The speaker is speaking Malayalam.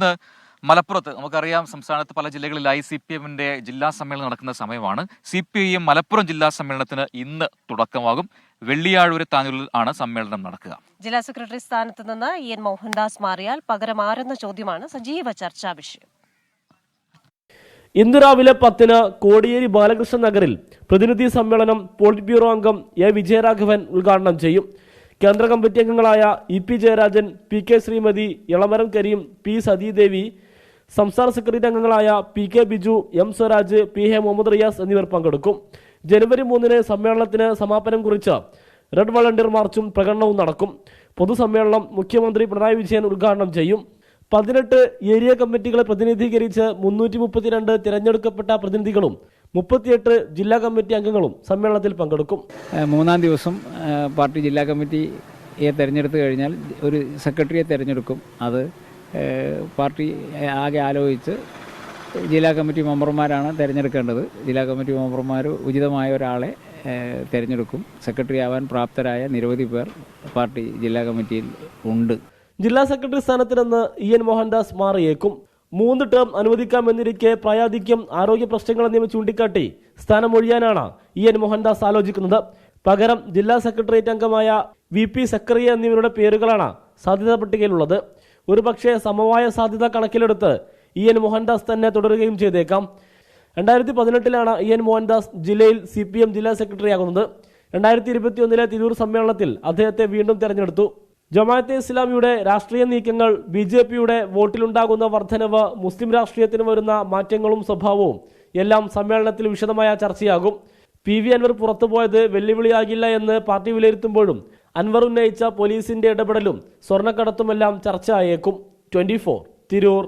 ഇന്ന് മലപ്പുറത്ത് നമുക്കറിയാം സംസ്ഥാനത്ത് പല ജില്ലകളിലായി സി പി എമ്മിന്റെ ജില്ലാ സമ്മേളനം നടക്കുന്ന സമയമാണ്. C P I M Malappuram ജില്ലാ സമ്മേളനത്തിന് ഇന്ന് തുടക്കമാകും. വെള്ളിയാഴൂര് താനൂരിൽ ആണ് സമ്മേളനം നടക്കുക. ജില്ലാ സെക്രട്ടറി സ്ഥാനത്ത് നിന്ന് ഇ എൻ മോഹൻദാസ് മാറിയാൽ പകരം ആരെന്ന ചോദ്യമാണ് സജീവ ചർച്ചാ വിഷയം. ഇന്ന് രാവിലെ പത്തിന് കോടിയേരി ബാലകൃഷ്ണൻ നഗറിൽ പ്രതിനിധി സമ്മേളനം പോളിറ്റ് ബ്യൂറോ അംഗം എ വിജയരാഘവൻ ഉദ്ഘാടനം ചെയ്യും. കേന്ദ്ര കമ്മിറ്റി അംഗങ്ങളായ E P Jayarajan P K Sreemathi Elamaram Kareem P Sathidevi സംസ്ഥാന സെക്രട്ടറി അംഗങ്ങളായ P K Biju M Swaraj P A Muhammad Riyas എന്നിവർ പങ്കെടുക്കും. ജനുവരി മൂന്നിന് സമ്മേളനത്തിന് സമാപനം കുറിച്ച് റെഡ് വളണ്ടിയർ മാർച്ചും പ്രകടനവും നടക്കും. പൊതുസമ്മേളനം മുഖ്യമന്ത്രി പിണറായി വിജയൻ ഉദ്ഘാടനം ചെയ്യും. പതിനെട്ട് ഏരിയ കമ്മിറ്റികളെ പ്രതിനിധീകരിച്ച് മുന്നൂറ്റി മുപ്പത്തിരണ്ട് തിരഞ്ഞെടുക്കപ്പെട്ട പ്രതിനിധികളും മുപ്പത്തിയെട്ട് ജില്ലാ കമ്മിറ്റി അംഗങ്ങളും സമ്മേളനത്തിൽ പങ്കെടുക്കും. മൂന്നാം ദിവസം പാർട്ടി ജില്ലാ കമ്മിറ്റിയെ തെരഞ്ഞെടുത്ത് കഴിഞ്ഞാൽ ഒരു സെക്രട്ടറിയെ തെരഞ്ഞെടുക്കും. അത് പാർട്ടി ആകെ ആലോചിച്ച് ജില്ലാ കമ്മിറ്റി മെമ്പർമാരാണ് തിരഞ്ഞെടുക്കേണ്ടത്. ജില്ലാ കമ്മിറ്റി മെമ്പർമാർ ഉചിതമായ ഒരാളെ തിരഞ്ഞെടുക്കും. സെക്രട്ടറി ആവാൻ പ്രാപ്തരായ നിരവധി പേർ പാർട്ടി ജില്ലാ കമ്മിറ്റിയിൽ ഉണ്ട്. ജില്ലാ സെക്രട്ടറി സ്ഥാനത്തിനെന്ന് ഇ എൻ മോഹൻദാസ് മാറിയേക്കും. മൂന്ന് ടേം അനുവദിക്കാമെന്നിരിക്കെ പ്രായാധിക്യം ആരോഗ്യ പ്രശ്നങ്ങൾ എന്നിവ ചൂണ്ടിക്കാട്ടി സ്ഥാനമൊഴിയാനാണ് ഇ എൻ മോഹൻദാസ് ആലോചിക്കുന്നത്. പകരം ജില്ലാ സെക്രട്ടേറിയറ്റ് അംഗമായ വി പി സക്കറിയ എന്നിവരുടെ പേരുകളാണ് സാധ്യതാ പട്ടികയിലുള്ളത് ഒരുപക്ഷെ സമവായ സാധ്യത കണക്കിലെടുത്ത് ഇ എൻ മോഹൻദാസ് തന്നെ തുടരുകയും ചെയ്തേക്കാം. രണ്ടായിരത്തി പതിനെട്ടിലാണ് ഇ എൻ മോഹൻദാസ് ജില്ലയിൽ സി പി എം ജില്ലാ സെക്രട്ടറി ആകുന്നത് രണ്ടായിരത്തി ഇരുപത്തിയൊന്നിലെ തിരൂർ സമ്മേളനത്തിൽ അദ്ദേഹത്തെ വീണ്ടും തെരഞ്ഞെടുത്തു. ജമാഅത്തെ ഇസ്ലാമിയുടെ രാഷ്ട്രീയ നീക്കങ്ങൾ ബി ജെ പിയുടെ വോട്ടിലുണ്ടാകുന്ന വർധനവ് മുസ്ലിം രാഷ്ട്രീയത്തിന് വരുന്ന മാറ്റങ്ങളും സ്വഭാവവും എല്ലാം സമ്മേളനത്തിൽ വിശദമായ ചർച്ചയാകും. പി വി അൻവർ പുറത്തുപോയത് വെല്ലുവിളിയാകില്ല എന്ന് പാർട്ടി വിലയിരുത്തുമ്പോഴും അൻവർ ഉന്നയിച്ച പോലീസിന്റെ ഇടപെടലും സ്വർണക്കടത്തുമെല്ലാം ചർച്ച ആയേക്കും ട്വന്റി ഫോർ തിരൂർ.